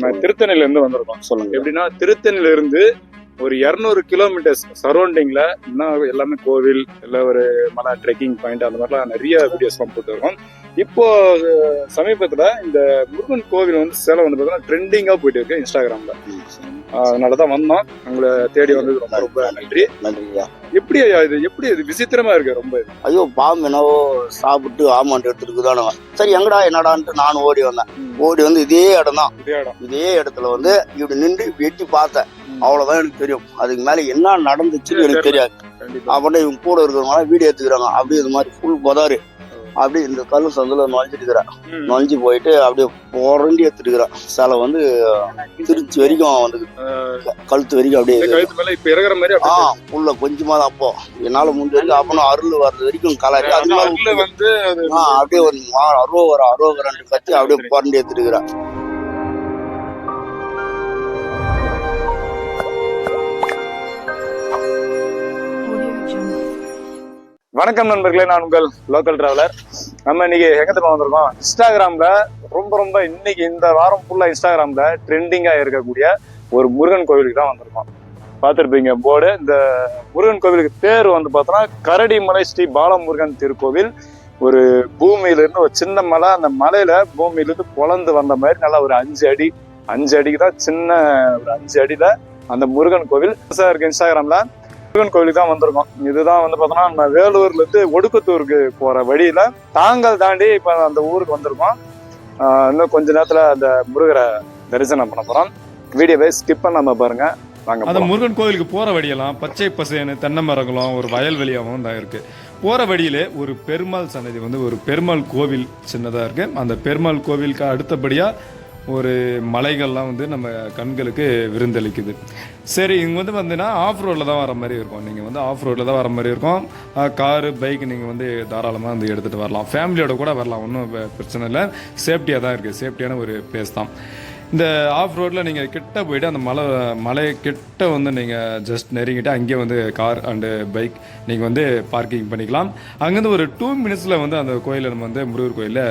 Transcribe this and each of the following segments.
நம்ம திருத்தணில இருந்து வந்திருக்கோம். சொல்லுங்க. எப்படின்னா திருத்தணில இருந்து ஒரு இரநூறு கிலோமீட்டர்ஸ் சரௌண்டிங்ல இன்னும் எல்லாமே கோவில் இல்ல ஒரு மலை ட்ரெக்கிங் பாயிண்ட் அந்த மாதிரிலாம் நிறைய வீடியோஸ் எல்லாம் இப்போ சமீபத்துல இந்த முருகன் கோவில் வந்து சேலம் வந்து பார்த்தீங்கன்னா ட்ரெண்டிங்கா போயிட்டு இருக்கு இன்ஸ்டாகிராம்ல அஹ், அதனாலதான் வந்தோம். உங்களை தேடி வந்தது ரொம்ப ரொம்ப நன்றி. நன்றிங்க எப்படி ஐயா இது எப்படி இது விசித்திரமா இருக்கு ரொம்ப இது? ஐயோ பாம்பு என்னவோ சாப்பிட்டு ஆமாண்டு எடுத்துருக்குதானுங்க சரி எங்கடா என்னடான்ட்டு நான் ஓடி வந்தேன். ஓடி வந்து இதே இடம் தான். இதே இடம். இதே இடத்துல வந்து இப்படி நின்று எட்டி பார்த்தேன். அவ்வளவுதான் எனக்கு தெரியும். அதுக்கு மேல என்ன நடந்துச்சுன்னு எனக்கு தெரியாது. அப்படியே இவங்க கூட இருக்கிறவங்க வீடியோ எடுத்துக்கிறாங்க அப்படியே இது மாதிரி ஃபுல் பதாரு. அப்படியே இந்த கல்லு சந்தில நுழைஞ்சிருக்கிறேன் ம். நுழைஞ்சு போயிட்டு அப்படியே புரண்டி எடுத்துருக்கிறேன் சிலை வந்து திருச்சி வரைக்கும் வந்து கழுத்து வரைக்கும் அப்படியே மாதிரி ஆ உள்ள கொஞ்சமா தான் அப்போ. என்னால முடிஞ்ச வரைக்கும் அப்பனும் அருள் வர்றது வரைக்கும் கலரி. அது ஆ, அப்படியே ஒரு மா- அரோகரா அரோகரன்னு கத்தி அப்படியே புரண்டி எடுத்துருக்கிறேன் வணக்கம் நண்பர்களே நான் உங்கள் லோக்கல் டிராவலர் நம்ம இன்னைக்கு எங்க தெரியுமா வந்திருக்கோம்? இன்ஸ்டாகிராம்ல ரொம்ப ரொம்ப இன்னைக்கு இந்த வாரம் ஃபுல்லா இன்ஸ்டாகிராம்ல ட்ரெண்டிங்கா இருக்கக்கூடிய ஒரு முருகன் கோவிலுக்கு தான் வந்திருக்கோம். பார்த்துருப்பீங்க போர்டு இந்த முருகன் கோவிலுக்கு பேர் வந்து பார்த்தோன்னா கரடிமலை ஸ்ரீ பாலமுருகன் திருக்கோவில். ஒரு பூமியிலிருந்து ஒரு சின்ன மலை அந்த மலையில பூமியிலிருந்து பொழந்து வந்த மாதிரி நல்லா ஒரு அஞ்சு அடி அஞ்சு அடிக்கு தான் சின்ன ஒரு அஞ்சு அடியில அந்த முருகன் கோவில். புதுசா இருக்கு இன்ஸ்டாகிராம்ல. முருகன் கோவிலுக்கு தான் வந்திருக்கோம். இதுதான் வந்து பார்த்தோம்னா நம்ம வேலூர்ல இருந்து ஒடுக்கத்தூருக்கு போற வழியில தாங்கல் தாண்டி இப்ப அந்த ஊருக்கு வந்திருக்கோம். இன்னும் கொஞ்ச நேரத்துல அந்த முருகரை தரிசனம் பண்ண போறோம். வீடியோவை ஸ்கிப் பண்ணாம பாருங்க. வாங்க அந்த. முருகன் கோயிலுக்கு போற வழியெல்லாம் பச்சை பசேன்னு தென்னை மரங்களும் ஒரு வயல்வெளியாகவும் தான் இருக்கு. போற வழியிலே ஒரு பெருமாள் சன்னதி வந்து ஒரு பெருமாள் கோவில் சின்னதா இருக்கு. அந்த பெருமாள் கோவிலுக்கு அடுத்தபடியா ஒரு மலைகள்லாம் வந்து நம்ம கண்களுக்கு விருந்தளிக்குது. சரி இங்கே வந்து பார்த்தீங்கன்னா ஆஃப் ரோட்டில் தான் வர மாதிரி இருக்கும். நீங்கள் வந்து ஆஃப் ரோட்டில் தான் வர மாதிரி இருக்கும். காரு பைக் நீங்கள் வந்து தாராளமாக வந்து எடுத்துகிட்டு வரலாம். ஃபேமிலியோட கூட வரலாம். ஒன்றும் பிரச்சனை இல்லை. சேஃப்டியாக தான் இருக்குது சேஃப்டியான ஒரு பிளேஸ் தான். இந்த ஆஃப் ரோட்டில் நீங்கள் கிட்ட போயிட்டு அந்த மலை மலை கிட்ட வந்து நீங்கள் ஜஸ்ட் நெருங்கிட்டு அங்கேயே வந்து கார் அண்டு பைக் நீங்கள் வந்து பார்க்கிங் பண்ணிக்கலாம். அங்கேருந்து ஒரு டூ மினிட்ஸில் வந்து அந்த கோயிலை நம்ம வந்து முருகர் கோயிலில்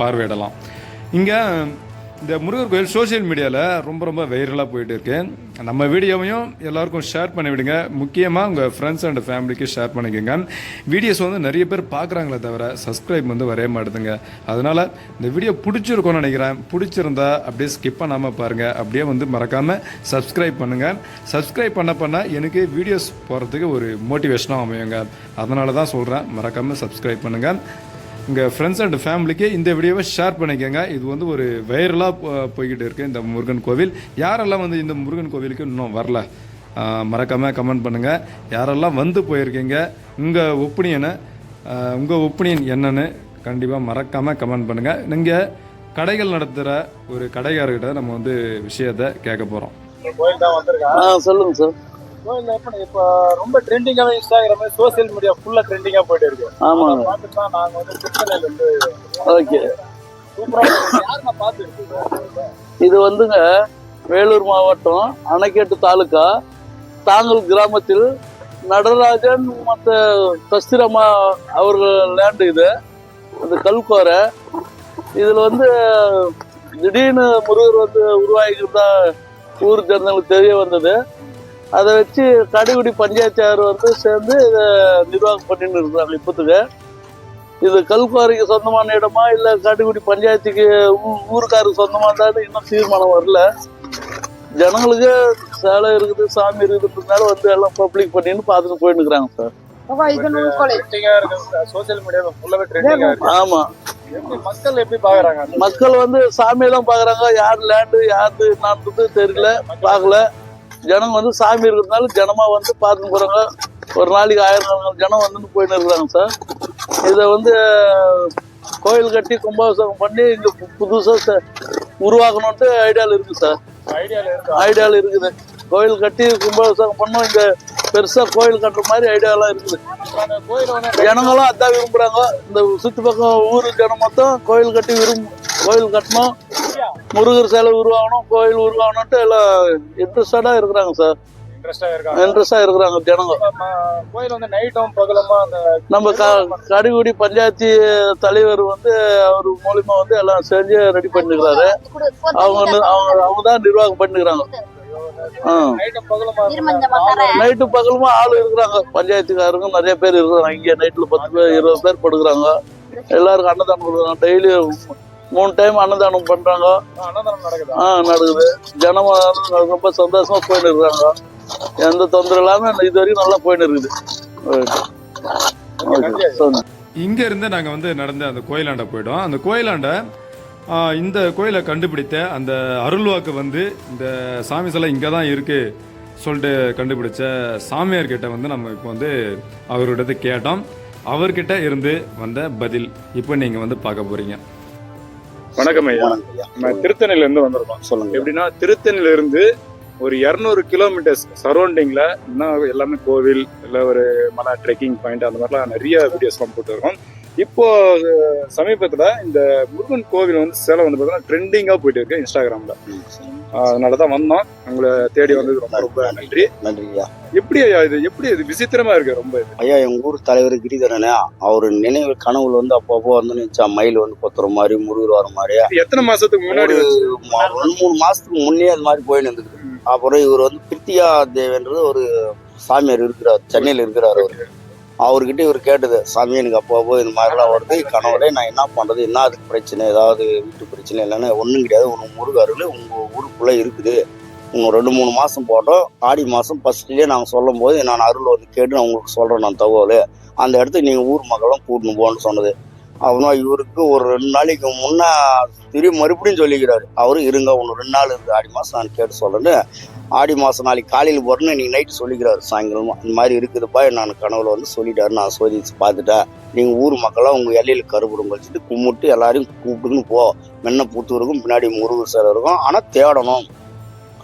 பார்வையிடலாம். இங்கே இந்த முருகர் கோயில் சோஷியல் மீடியாவில் ரொம்ப ரொம்ப வைரலாக போயிட்டு இருக்கு நம்ம வீடியோவையும் எல்லாருக்கும் ஷேர் பண்ணி விடுங்க முக்கியமாக உங்கள் ஃப்ரெண்ட்ஸ் அண்ட் ஃபேமிலிக்கு ஷேர் பண்ணிக்கோங்க. வீடியோஸ் வந்து நிறைய பேர் பார்க்குறாங்களே தவிர சப்ஸ்கிரைப் வந்து வரைய மாட்டுதுங்க. அதனால் இந்த வீடியோ பிடிச்சிருக்கோன்னு நினைக்கிறேன். பிடிச்சிருந்தா அப்படியே ஸ்கிப் பண்ணாமல் பாருங்கள் அப்படியே வந்து மறக்காமல் சப்ஸ்கிரைப் பண்ணுங்கள் சப்ஸ்கிரைப் பண்ண பண்ண எனக்கு வீடியோஸ் போகிறதுக்கு ஒரு மோட்டிவேஷனாக அமையுங்க. அதனால தான் சொல்கிறேன் மறக்காமல் சப்ஸ்கிரைப் பண்ணுங்கள் உங்கள் ஃப்ரெண்ட்ஸ் அண்ட் ஃபேமிலிக்கு இந்த வீடியோவை ஷேர் பண்ணிக்கோங்க. இது வந்து ஒரு வைரலாக போய்கிட்டு இருக்கு இந்த முருகன் கோவில். யாரெல்லாம் வந்து இந்த முருகன் கோவிலுக்கு இன்னும் வரல மறக்காமல் கமெண்ட் பண்ணுங்கள் யாரெல்லாம் வந்து போயிருக்கீங்க உங்கள் ஒப்பீனியனை உங்கள் ஒப்பீனியன் என்னன்னு கண்டிப்பாக மறக்காமல் கமெண்ட் பண்ணுங்கள் நீங்கள் கடைகள் நடத்துகிற ஒரு கடைக்காரர்கிட்ட நம்ம வந்து விஷயத்தை கேட்க போகிறோம் கோயில் தான் வந்திருக்கேன் ஆ சொல்லுங்க சார் கோயில் எப்ப இப்ப ரொம்ப ட்ரெண்டிங்காவே இன்ஸ்டாகிராம் சோசியல் மீடியா ஃபுல்லா ட்ரெண்டிங்கா போயிட்டு இருக்கு. ஆமாங்க. பார்த்துட்டு தான் நாங்க வந்து திருத்தணில இருந்து ஓகே சூப்பரா யாருன்னா பார்த்து இது வந்துங்க வேலூர் மாவட்டம் அணைக்கட்டு தாலுகா தாங்கல் கிராமத்தில் நடராஜன் மற்ற கஸ்திரம்மா அவர்கள் லேண்டு இது. அந்த கல்கோரை. இதில் வந்து திடீர்னு முருகர் வந்து உருவாகிக்கிறதா ஊர் ஜனங்களுக்கு தெரிய வந்தது. அதை வச்சு கடைக்குடி பஞ்சாயத்தார் வந்து சேர்ந்து இதை நிர்வாகம் பண்ணின்னு இருக்கிறாங்க இப்போத்துக்கு. இது கல்குவாரிக்கு சொந்தமான இடமா இல்ல காட்டுக்குடி பஞ்சாயத்துக்கு ஊ- ஊருக்காருக்கு சொந்தமா இருந்தாலும் இன்னும் தீர்மானம் வரல. ஜனங்களுக்கு சேலை இருக்குது சாமி இருக்குதுன்றதுனால வந்து எல்லாம் பப்ளிக் பண்ணின்னு பார்த்துட்டு போயின்னு இருக்கிறாங்க சார் ஆமா. எப்படி மக்கள் எப்படி பாக்குறாங்க மக்கள் வந்து சாமியை தான் பாக்குறாங்க யார் லேண்டு யாரு என்னன்றது தெரியல பார்க்கல. ஜனங்க வந்து சாமி இருக்கிறதுனால ஜனமா வந்து பார்த்துட்டு போறாங்க. ஒரு நாளைக்கு ஆயிரம் ஜனம் வந்து போயின்னு இருக்கிறாங்க சார். இதை வந்து கோயில் கட்டி கும்பாபிஷேகம் பண்ணி இங்க பு- புதுசா ச- உருவாக்கணும்ட்டு ஐடியால இருக்கு சார். ஐடியால இருக்குது. கோயில் கட்டி கும்பாபிஷேகம் பண்ணோம். இங்க பெருசா கோயில் கட்டுற மாதிரி ஐடியாலாம் இருக்குது. ஜனங்களும் அதான் விரும்புறாங்க. இந்த சுத்தி பக்கம் ஊரு ஜனம் மொத்தம் கோயில் கட்டி விரும்பு கோயில் கட்டணும். முருகர் சிலை உருவாகணும் கோயில் உருவாகணும்ட்டு எல்லாம் இன்ட்ரெஸ்டடா இருக்கிறாங்க சார். இன்ட்ரெஸ்டா இருக்கிறாங்க ஜனங்க. கோயில் வந்து நைட்டும் பகலுமா அந்த நம்ம க கடிகுடி பஞ்சாயத்து தலைவர் வந்து அவர் மூலியமா வந்து எல்லாம் செஞ்சு ரெடி பண்ணிக்கிறாரு. அவங்க வந்து- அவங்க அவங்க தான் நிர்வாகம் பண்ணிக்கிறாங்க. நைட்டும் பகலுமா நைட்டு பகலுமா ஆள் இருக்கிறாங்க. பஞ்சாயத்துக்காரங்க நிறைய பேர் இருக்கிறாங்க. இங்க நைட்ல பத்து பேர் இருபது பேர் படுக்கிறாங்க. எல்லாருக்கும் அன்னதானம் கொடுக்குறாங்க. டெய்லி மூணு டைம் அன்னதானம் பண்றாங்க. ஆ நடக்குது? ஜனமா ரொம்ப சந்தோஷமா போயின்னு இருக்காங்க. எந்த தொந்தரவு இல்லாம இது வரைக்கும் நல்லா போயின்னு இருக்குது. சொல்லுங்க. இங்க இருந்து நாங்க வந்து நடந்து அந்த கோயிலாண்ட போயிட்டோம். அந்த கோயிலாண்ட இந்த கோயிலை கண்டுபிடித்த அந்த அருள்வாக்கு வந்து இந்த சாமி சிலை இங்கே தான் இருக்கு சொல்லிட்டு கண்டுபிடிச்ச சாமியார் கிட்ட வந்து நம்ம இப்போ வந்து அவர்கிட்ட கேட்டோம். அவர்கிட்ட இருந்து வந்த பதில் இப்போ நீங்க வந்து பார்க்க போறீங்க. வணக்கம் ஐயா. நம்ம திருத்தணில இருந்து வந்திருக்கோம். சொல்லுங்க. எப்படின்னா திருத்தணில இருந்து ஒரு இரநூறு கிலோமீட்டர்ஸ் சரௌண்டிங்ல இன்னும் எல்லாமே கோவில் இல்ல ஒரு மலை ட்ரெக்கிங் பாயிண்ட் அந்த மாதிரிலாம் நிறைய வீடியோஸ்லாம் போட்டு இருக்கோம் இப்போ சமீபத்துல இந்த முருகன் கோவில் வந்து சேலம் வந்து பார்த்தீங்கன்னா ட்ரெண்டிங்கா போயிட்டு இருக்கு இன்ஸ்டாகிராம்ல. அதனால தான் வந்தோம். உங்களை தேடி வந்தது ரொம்ப ரொம்ப நன்றி. நன்றி ஐயா எப்படி ஐயா இது? எப்படி இது? விசித்திரமா இருக்கு ரொம்ப இது. ஐயா எங்க ஊர் தலைவர் கிரிதரனே அவர் நினைவு கனவுல வந்து அப்பப்போ வந்து நினைச்சா மயில் வந்து கொத்துற மாதிரி முருகர் வர மாதிரி. எத்தனை மாசத்துக்கு முன்னாடி ரெண்டு மூணு மாசத்துக்கு முன்னே அது மாதிரி போயின்னு இருந்தது. அப்புறம் இவர் வந்து பிரித்தியா தேவன்றது ஒரு சாமியார் இருக்கிறார் சென்னையில இருக்கிறார் அவரு. அவர்கிட்ட இவர் கேட்டது சாமி எனக்கு அப்பப்போ இந்த மாதிரிலாம் வருது கணவரே நான் என்ன பண்ணுறது என்ன அதுக்கு பிரச்சனை? ஏதாவது வீட்டு பிரச்சனை இல்லைன்னா ஒன்றும் கிடையாது. உங்க முருகருள் உங்கள் ஊருக்குள்ளே இருக்குது. இன்னும் ரெண்டு மூணு மாதம் போட்டோம். ஆடி மாதம் ஃபஸ்ட்லேயே நாங்கள் சொல்லும் போது நான் அருள் வந்து கேட்டு நான் உங்களுக்கு சொல்கிறேன் நான் தகவல். அந்த இடத்துக்கு நீங்கள் ஊர் மக்களும் கூட்டணும் போகணும்னு சொன்னது. அவனும் இவருக்கு ஒரு ரெண்டு நாளைக்கு முன்ன திரும்பி மறுபடியும் சொல்லிக்கிறாரு. அவரு இருங்க ஒன்று ரெண்டு நாள் இருக்குது ஆடி மாதம் நான் கேட்டு சொல்கிறேன்னு ஆடி மாதம் நாளைக்கு காலையில் போகிறேன்னு நீங்க நைட்டு சொல்லிக்கிறாரு. சாயங்காலமாக இந்த மாதிரி இருக்குதுப்பா நான் கனவுல வந்து சொல்லிட்டாரு. நான் சோதிச்சு பார்த்துட்டேன். நீங்கள் ஊர் மக்களாக உங்கள் எல்லையில் கருப்புடம் வச்சுட்டு கும்பிட்டு எல்லாரையும் கூப்பிட்டுன்னு போ. மென்ன புத்தூருக்கும் பின்னாடி முருகர் சார் இருக்கும். ஆனால் தேடணும்.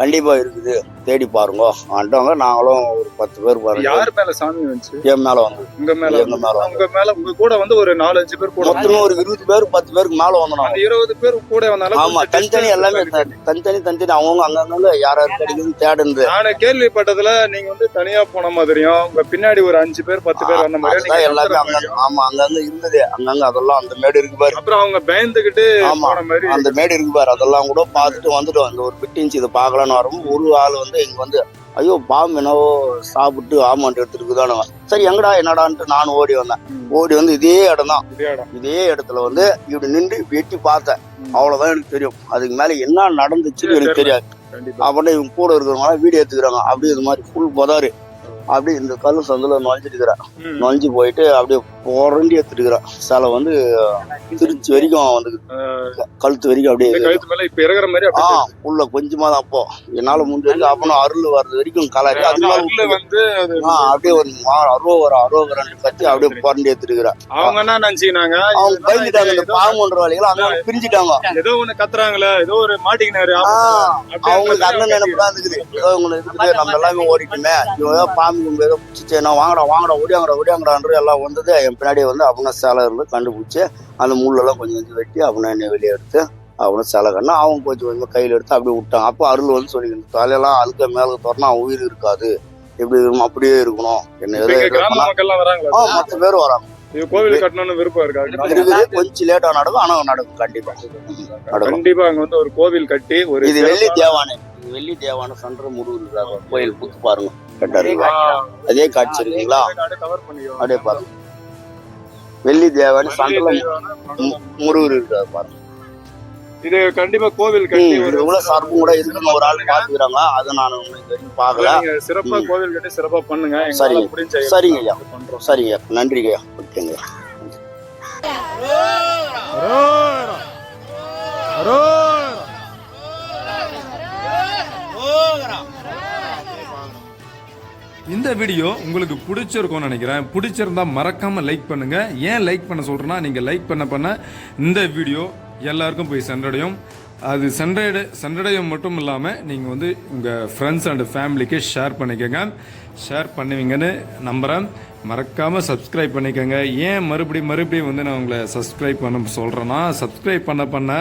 கண்டிப்பாக இருக்குது. தேடி பாருங்க. ஆண்டவங்க நாங்களும் ஒரு பத்து பேர் பாருங்க. யார் மேல சாமி வந்துச்சு? என் மேல வந்து. உங்க மேல எங்க மேல உங்க மேல உங்க கூட வந்து ஒரு நாலு அஞ்சு பேர் கூட மொத்தமே ஒரு இருபது பேர் பத்து பேருக்கு மேல வந்தோம் அந்த இருபது பேர் கூட வந்தாலும் ஆமா தனித்தனி எல்லாமே தனித்தனி தனித்தனி. அவங்கவுங்க அங்கங்க யார் யார் கிடைக்குதுன்னு தேடுந்து நானு கேள்விப்பட்டதுல நீங்க வந்து தனியா போன மாதிரியும் உங்க பின்னாடி ஒரு அஞ்சு பேர் பத்து பேர் வந்த மாதிரி எல்லாமே அங்கங்க ஆமா அங்கங்க இருந்தது. அங்கங்க அதெல்லாம் அந்த மேடு இருக்கு பாரு. அப்புறம் அவங்க பயந்துகிட்டு ஆமா அந்த மேடு இருக்கு பாரு. அதெல்லாம் கூட பார்த்துட்டு வந்துட்டோம். அந்த ஒரு பிட்டு இன்ச்சு இதை பார்க்கலான்னு வரும்போது ஒரு ஆள் வந்து இங்க வந்து ஐயோ பாம்பு என்னவோ சாப்பிட்டு ஆமாண்டு எடுத்துருக்குதானு சரி எங்கடா என்னடான்ட்டு நான் ஓடி வந்தேன். ஓடி வந்து இதே இடம். தான் இதே இடத்துல வந்து இப்படி நின்று வெட்டி பார்த்தேன். அவ்வளவுதான் எனக்கு தெரியும். அதுக்கு மேல என்ன நடந்துச்சுன்னு எனக்கு தெரியாது. அப்படியே இவங்க கூட இருக்கிறவங்க வீடியோ எடுத்துக்கிறாங்க அப்படியே இது மாதிரி ஃபுல் பதாரு அப்படியே இந்த கல்லு சந்தில் நுழைஞ்சிருக்கிறேன் ம். நுழைஞ்சு போயிட்டு அப்படியே புரண்டி எடுத்துருக்கிறேன் சிலை வந்து திருச்சி வரைக்கும் வந்து கழுத்து வரைக்கும் அப்படியே ஆ உள்ள கொஞ்சமா தான் அப்போ. என்னால முடிஞ்ச வரைக்கும் அப்பனும் அருள். வர்றது வரைக்கும் கலரி அது வந்து அப்படியே ஒரு அறுபது அறுபது கத்தி அப்படியே புரண்டி எடுத்துருக்கிறேன் அவங்க என்ன நினைச்சுக்கினாங்க? அவங்க பயந்துட்டாங்க. இந்த பாம்புன்ற வேலைகள் அங்க பிரிஞ்சுட்டாங்க. ஏதோ ஒண்ணு கத்துறாங்களே ஏதோ ஒரு மாட்டிக்கினாரு. அவங்களுக்கு அந்த அவங்க நினைப்பு தான் இருக்குது. இருக்குது. நம்ம எல்லாமே ஓடிட்டுமே. ஏதோ பாம்பு கும்பு ஏதோ பிடிச்சிச்சு நான் வாங்கடா வாங்கடா ஓடியாங்கடா ஓடியாங்கடான்ற எல்லாம் வந்தது. என் பின்னாடி வந்து அவனை சேலை இருந்து கண்டுபிடிச்சி அந்த முள்ளெல்லாம் கொஞ்சம் கொஞ்சம் வெட்டி அவனை என்னை வெளியே எடுத்து அவனை சேலை கண்ணா அவன் கொஞ்சம் கொஞ்சம் கையில் எடுத்து அப்படியே விட்டான். அப்போ அருள் வந்து சொல்லிக்கணும் தலையெல்லாம் அழுக்க மேலே திறனா அவன் உயிர் இருக்காது. எப்படி இருக்கணும் அப்படியே இருக்கணும். என்ன ஆ மற்ற பேர் வராங்க. கோவில் கட்டணும்னு விருப்பம் இருக்கா? கொஞ்சம் லேட்டா நடக்கும் ஆனா நடக்கும் கண்டிப்பா. நடக்கும் கண்டிப்பா அங்க வந்து ஒரு கோவில் கட்டி ஒரு இது வெள்ளி தேவானை. வெள்ளி தேவானை சன்ற இருக்காரு. கோயில் புத்து பாருங்க. கட்டாரு அதே காட்சி இருக்குங்களா? அப்படியே பாருங்க. வெள்ளி தேவானை சண்டல முருகர் இருக்காரு பாருங்க. இது கண்டிப்பா கோவில் கட்டி இவ்வளவு சர்ப்பம் கூட இருக்குன்னு ஒரு ஆள் பாத்துக்கிறாங்க அதை நான் வரைக்கும் பார்க்கல. நீங்க சிறப்பா. கோவில் கட்டி சிறப்பா பண்ணுங்க. சரிங்க. சரிங்க ஐயா. பண்றோம். சரிங்க நன்றிங்க ஐயா. ஓகேங்க. இந்த வீடியோ உங்களுக்கு பிடிச்சிருக்கும்னு நினைக்கிறேன். பிடிச்சிருந்தா மறக்காம லைக் பண்ணுங்க. ஏன் லைக் பண்ண சொல்றேன்னா நீங்க லைக் பண்ண பண்ண இந்த வீடியோ எல்லாருக்கும் போய் சென்றடையும். அது சென்றடை சென்றடையும் மட்டும் இல்லாமல் நீங்கள் வந்து உங்கள் ஃப்ரெண்ட்ஸ் அண்ட் ஃபேமிலிக்கு ஷேர் பண்ணிக்கோங்க. ஷேர் பண்ணுவீங்கன்னு நம்புகிறேன் மறக்காமல் சப்ஸ்கிரைப் பண்ணிக்கோங்க. ஏன் மறுபடியும் மறுபடியும் வந்து நான் உங்களை சப்ஸ்கிரைப் பண்ண சொல்கிறேன்னா சப்ஸ்கிரைப் பண்ண பண்ண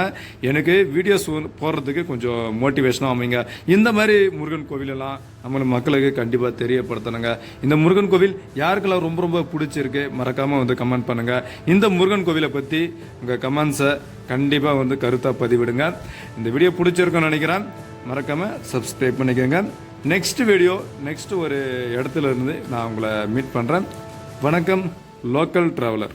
எனக்கு வீடியோஸ் போடுறதுக்கு கொஞ்சம் மோட்டிவேஷனாக அமைங்க. இந்த மாதிரி முருகன் கோவிலெல்லாம் நம்ம மக்களுக்கு கண்டிப்பாக தெரியப்படுத்தணுங்க. இந்த முருகன் கோவில் யாருக்கெல்லாம் ரொம்ப ரொம்ப பிடிச்சிருக்கு மறக்காமல் வந்து கமெண்ட் பண்ணுங்கள் இந்த முருகன் கோவிலை பற்றி உங்கள் கமெண்ட்ஸை கண்டிப்பாக வந்து கருத்தாக பதிவிடுங்க. இந்த வீடியோ பிடிச்சிருக்குன்னு நினைக்கிறேன். மறக்காமல் சப்ஸ்கிரைப் பண்ணிக்கோங்க. நெக்ஸ்ட் வீடியோ நெக்ஸ்ட் ஒரு இடத்துல இருந்து நான் உங்களை மீட் பண்ணுறேன் வணக்கம் லோக்கல் ட்ராவலர்